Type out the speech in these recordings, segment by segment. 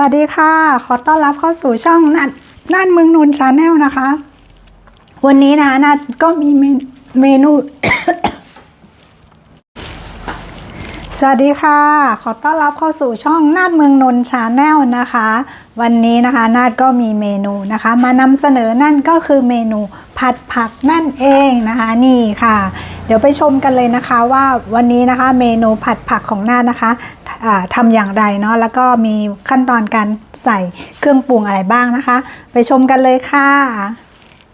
วัสดีค่ะ ขอต้อนรับเข้าสู่ช่องนัดนัดเมืองนนชาแนลนะคะ วันนี้นะนัดก็มีเมนู สวัสดีค่ะ ขอต้อนรับเข้าสู่ช่องนาดเมืองนนชาแนลนะคะ วันนี้นะคะนาดก็มีเมนูนะคะ มานำเสนอนั่นก็คือเมนูผัดผักนั่นเองนะคะนี่ค่ะ เดี๋ยวไปชมกันเลยนะคะว่าวันนี้นะคะ เมนูผัดผักของนาดนะคะ ทำอย่างไรเนาะแล้วก็มีขั้นตอนการใส่เครื่องปรุงอะไรบ้างนะคะ ไปชมกันเลยค่ะ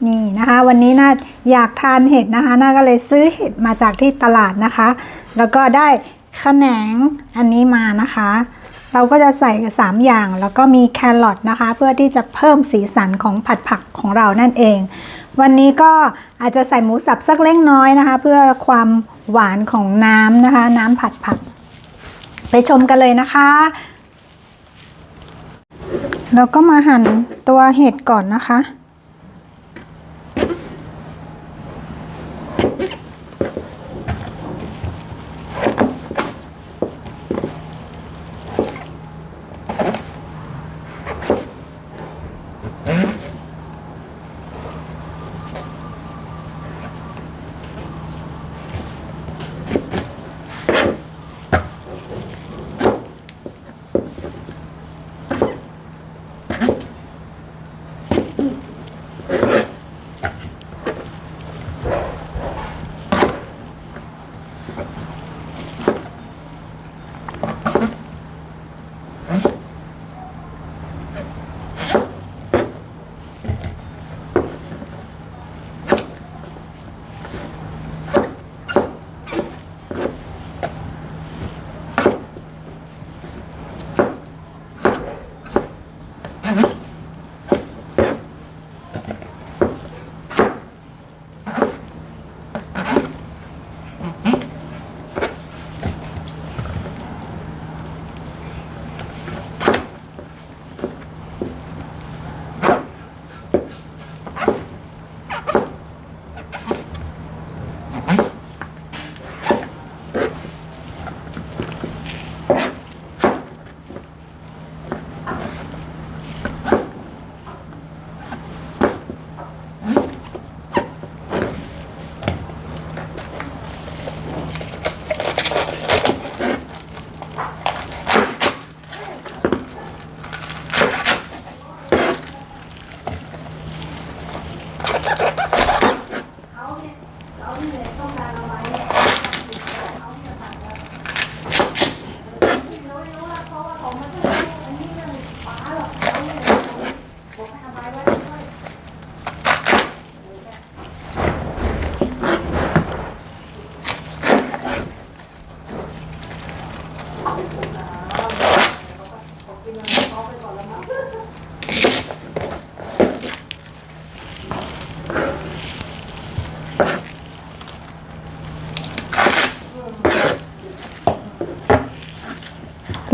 นี่นะคะวันนี้น่าอยากทานเห็ดนะคะน่าก็เลยซื้อเห็ดมาจากที่ตลาดนะคะ แล้วก็ได้ขนงอันนี้มานะคะ เราก็จะใส่ 3 อย่างแล้วก็มีแครอทนะคะ เพื่อที่จะเพิ่มสีสันของผัดผักของเรานั่นเอง วันนี้ก็อาจจะใส่หมูสับสักเล็กน้อยนะคะ เพื่อความหวานของน้ำนะคะ น้ำผัดผัก ไปชมกันเลยนะคะ แล้วก็มาหั่นตัวเห็ดก่อนนะคะ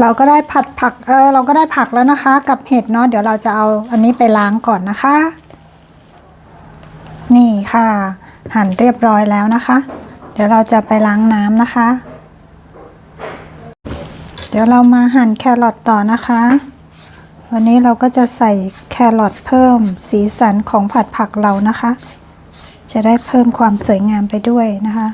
เราก็ได้ผัดผักเออเราก็ได้ผักแล้วนะคะ กับเห็ดเนาะเดี๋ยวเราจะเอาอันนี้ไปล้างก่อนนะคะ นี่ค่ะ หั่นเรียบร้อยแล้วนะคะ เดี๋ยวเราจะไปล้างน้ำนะคะ เดี๋ยวเรามาหั่นแครอทต่อนะคะ วันนี้เราก็จะใส่แครอทเพิ่มสีสันของผัดผักเรานะคะ จะได้เพิ่มความสวยงามไปด้วยนะคะ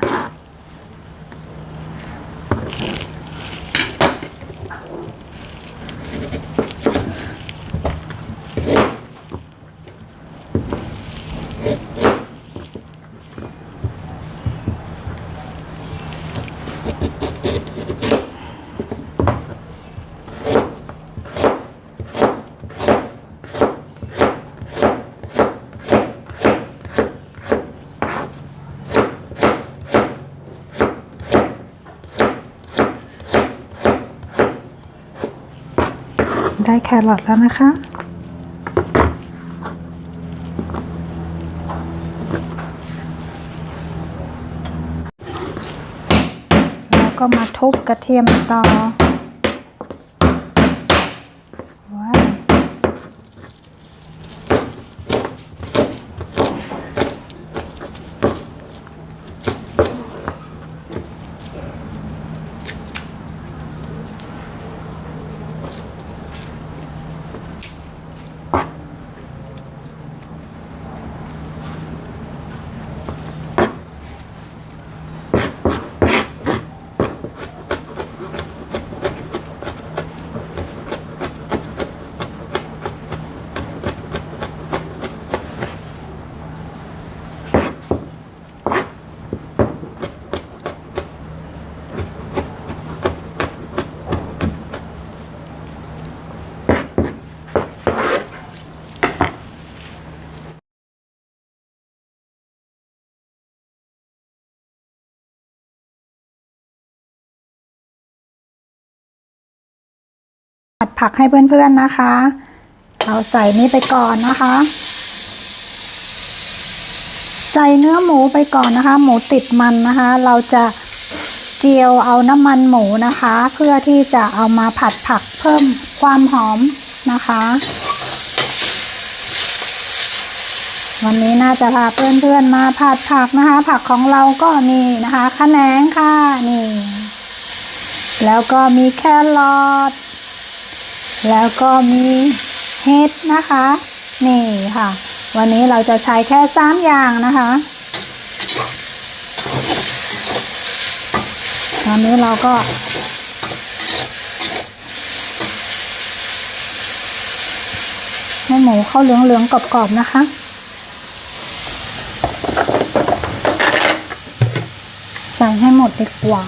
แครอทแล้วนะคะ แล้วก็มาทุบกระเทียมต่อว้าว ผัดผักให้เพื่อนๆนะคะ เราใส่นี้ไปก่อนนะคะ ใส่เนื้อหมูไปก่อนนะคะ หมูติดมันนะคะ เราจะเจียวเอาน้ำมันหมูนะคะ เพื่อที่จะเอามาผัดผักเพิ่มความหอมนะคะ วันนี้น่าจะพาเพื่อนๆมาผัดผักนะคะ ผักของเราก็มีนะคะขะแหนงค่ะนี่ แล้วก็มีแครอท แล้วก็มีเห็ดนะคะ นี่ค่ะ วันนี้เราจะใช้แค่สามอย่างนะคะตอนนี้เราก็ให้หมูเข้าเหลืองๆกรอบๆนะคะ ใส่ให้หมดดีกว่า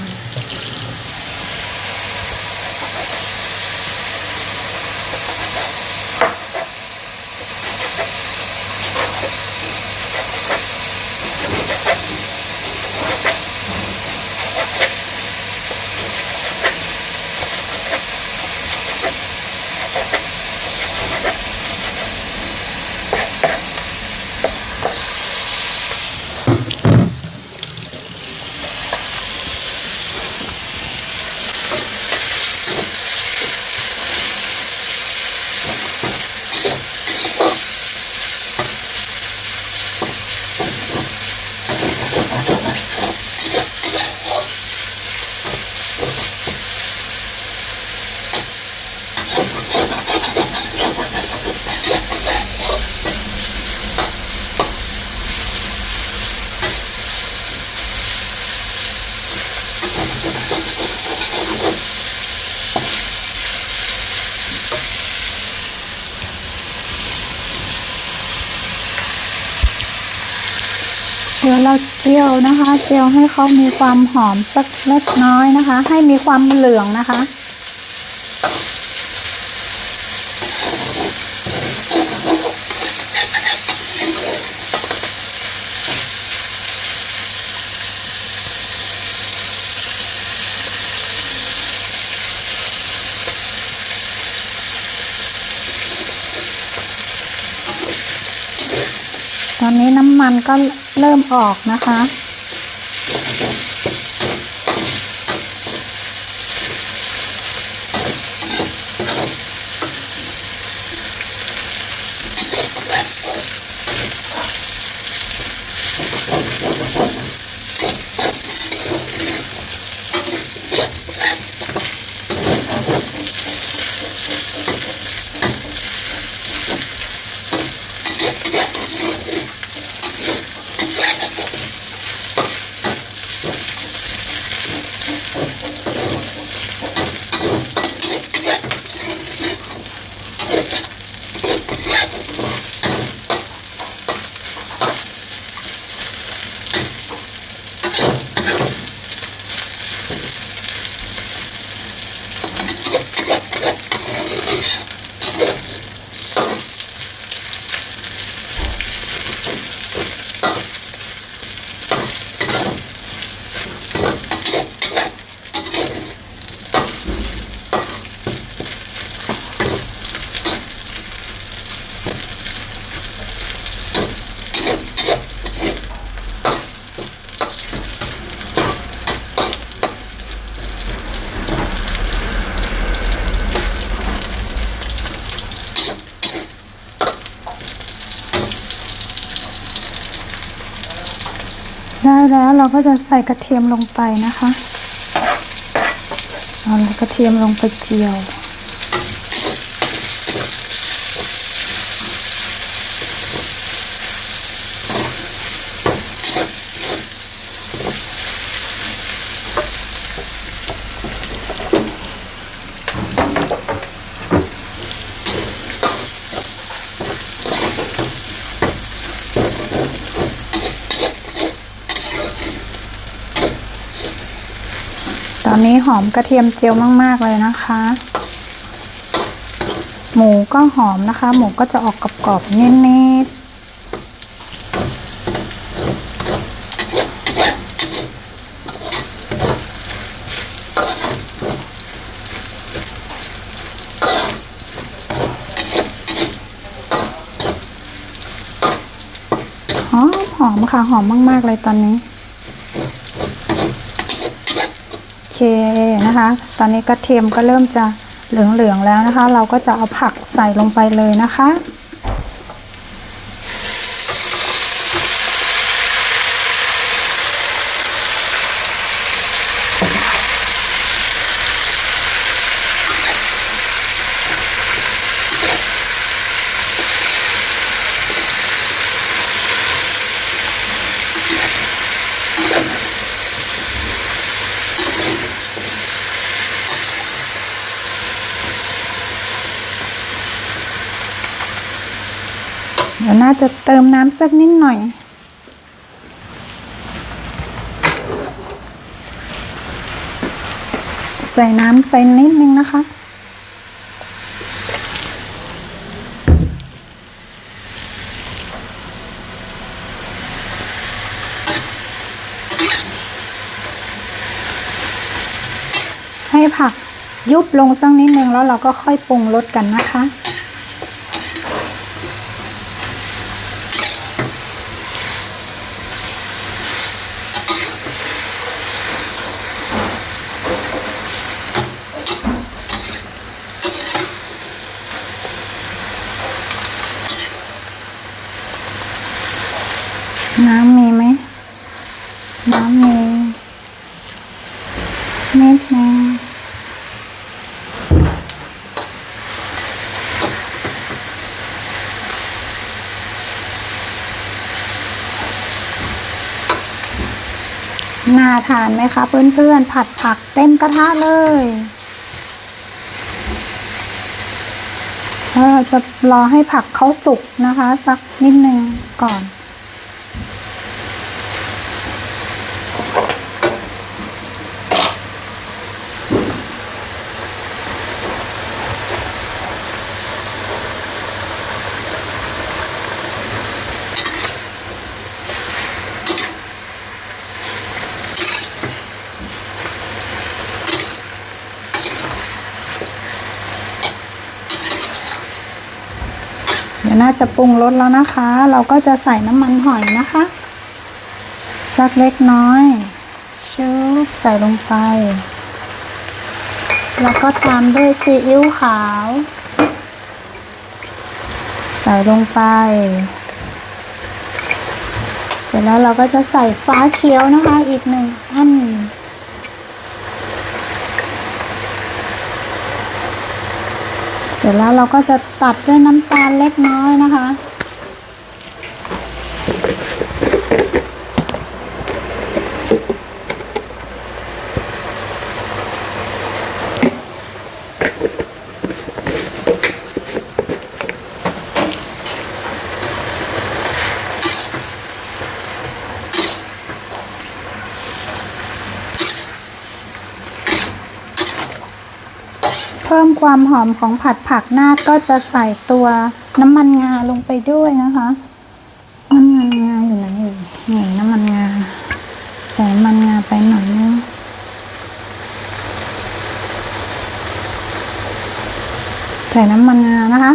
จียวนะคะ เจียวให้เขามีความหอมสักเล็กน้อยนะคะ ให้มีความเหลืองนะคะำมันก็เริ่มออกนะคะ ได้แล้วเราก็จะใส่กระเทียมลงไปนะคะ เอากระเทียมลงไปเจียว อมกระเทียมเจียวมาก ๆ เลยนะคะ หมูก็หอมนะคะ หมูก็จะออกกรอบๆเน้นๆหอมค่ะหอมมาก ๆ เลยตอนนี้ นะคะ ตอนนี้กระเทียมก็เริ่มจะเหลืองๆแล้วนะคะ เราก็จะเอาผักใส่ลงไปเลยนะคะ ติมน้ำสักนิดหน่อย ใส่น้ำไปนิดนึงนะคะ ให้ผักยุบลงสักนิดนึงแล้วเราก็ค่อยปรุงรสกันนะคะ น้ำมีไหม น้ำมีนิดนึงน่าทานไหมคะเพื่อนๆ ผัดผักเต็มกระทะเลยเราจะรอให้ผักเขาสุกนะคะ สักนิดนึงก่อน น่าจะปรุงรสแล้วนะคะ เราก็จะใส่น้ำมันหอยนะคะ สักเล็กน้อยชุบใส่ลงไป แล้วก็ตามด้วยซีอิ๊วขาว ใส่ลงไป เสร็จแล้วเราก็จะใส่ฟ้าเขียวนะคะอีกหนึ่งอัน เสร็จแล้วเราก็จะตัดด้วยน้ำตาลเล็กน้อยนะคะ ความหอมของผัดผักนาดก็จะใส่ตัวน้ำมันงาลงไปด้วยนะคะน้ำมันงาอยู่ไหนอยู่นี่น้ำมันงาใส่น้ำมันงาไปหน่อยนึงใส่น้ำมันงานะคะ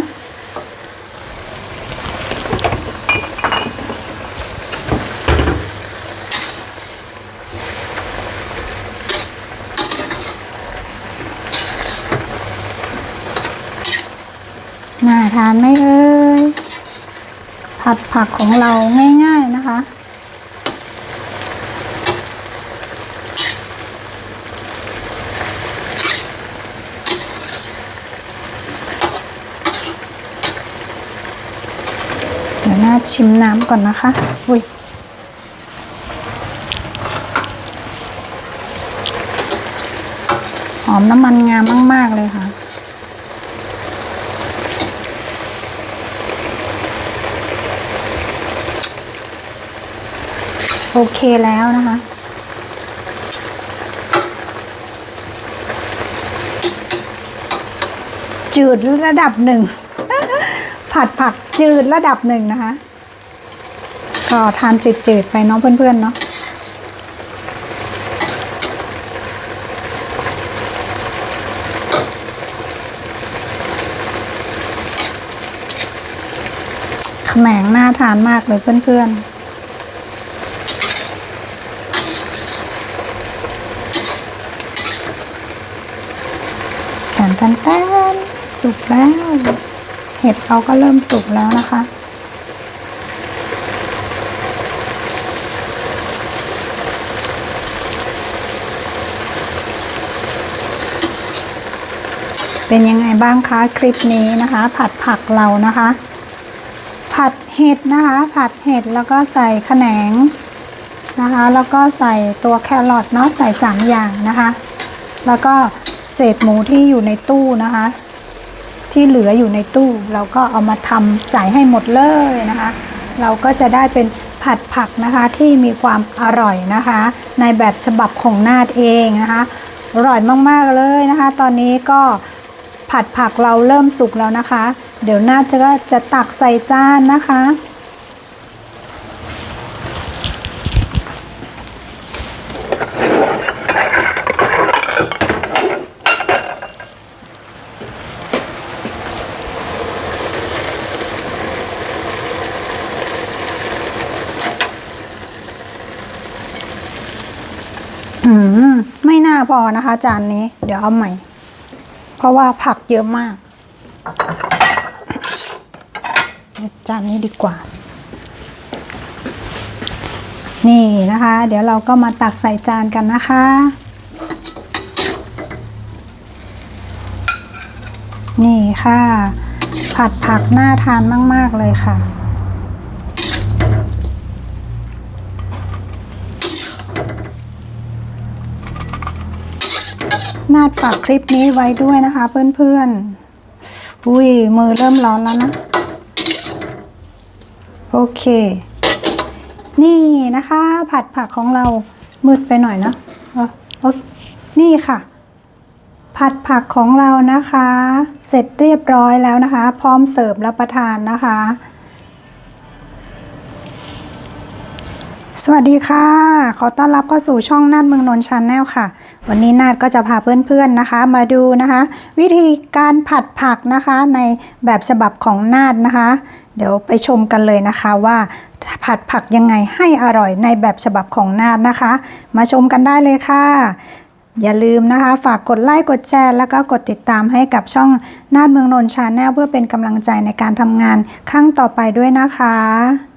ทานไหมเอ่ยผัดผักของเราง่าย ๆนะคะ เดี๋ยวน่าชิมน้ำก่อนนะคะ อุ้ยหอมน้ำมันงามมาก ๆ เลยค่ะ โอเคแล้วนะคะ จืดระดับหนึ่ง ผัดผักจืดระดับหนึ่งนะคะ ก็ทานจืดๆไปเนาะเพื่อนๆเนาะแขมงน่าทานมากเลยเพื่อนๆ แทนแทนสุกแล้ว เห็ดเราก็เริ่มสุกแล้วนะคะ เป็นยังไงบ้างคะคลิปนี้นะคะ ผัดผักเรานะคะ ผัดเห็ดนะคะ ผัดเห็ดแล้วก็ใส่ขแขนงนะคะ แล้วก็ใส่ตัวแครอทเนาะใส่สามอย่างนะคะ แล้วก็ เศษหมูที่อยู่ในตู้นะคะ ที่เหลืออยู่ในตู้ เราก็เอามาทำใส่ให้หมดเลยนะคะ เราก็จะได้เป็นผัดผักนะคะที่มีความอร่อยนะคะ ในแบบฉบับของนาดเองนะคะอร่อยมากๆเลยนะคะ ตอนนี้ก็ผัดผักเราเริ่มสุกแล้วนะคะ เดี๋ยวนาดจะก็จะตักใส่จานนะคะ อืมไม่น่าพอนะคะ จานนี้ เดี๋ยวเอาใหม่ เพราะว่าผักเยอะมาก จานนี้ดีกว่า นี่นะคะ เดี๋ยวเราก็มาตักใส่จานกันนะคะนี่ค่ะ ผัดผักน่าทานมาก ๆ เลยค่ะ นาดฝากคลิปนี้ไว้ด้วยนะคะเพื่อนๆ อุ้ยมือเริ่มร้อนแล้วนะ โอเค นี่นะคะ ผัดผักของเรามืดไปหน่อยนะเออโอเคนี่ค่ะ ผัดผักของเรานะคะ เสร็จเรียบร้อยแล้วนะคะ พร้อมเสิร์ฟรับประทานนะคะ สวัสดีค่ะ ขอต้อนรับเข้าสู่ช่องนาดเมืองนนท์ชาแนลค่ะ วันนี้นาดก็จะพาเพื่อนๆนะคะ มาดูนะคะ วิธีการผัดผักนะคะในแบบฉบับของนาดนะคะ เดี๋ยวไปชมกันเลยนะคะว่าผัดผักยังไงให้อร่อยในแบบฉบับของนาดนะคะ มาชมกันได้เลยค่ะ อย่าลืมนะคะ ฝากกดไลค์กดแชร์แล้วก็กดติดตามให้กับช่องนาดเมืองนนท์ชาแนลเพื่อเป็นกำลังใจในการทำงานครั้งต่อไปด้วยนะคะ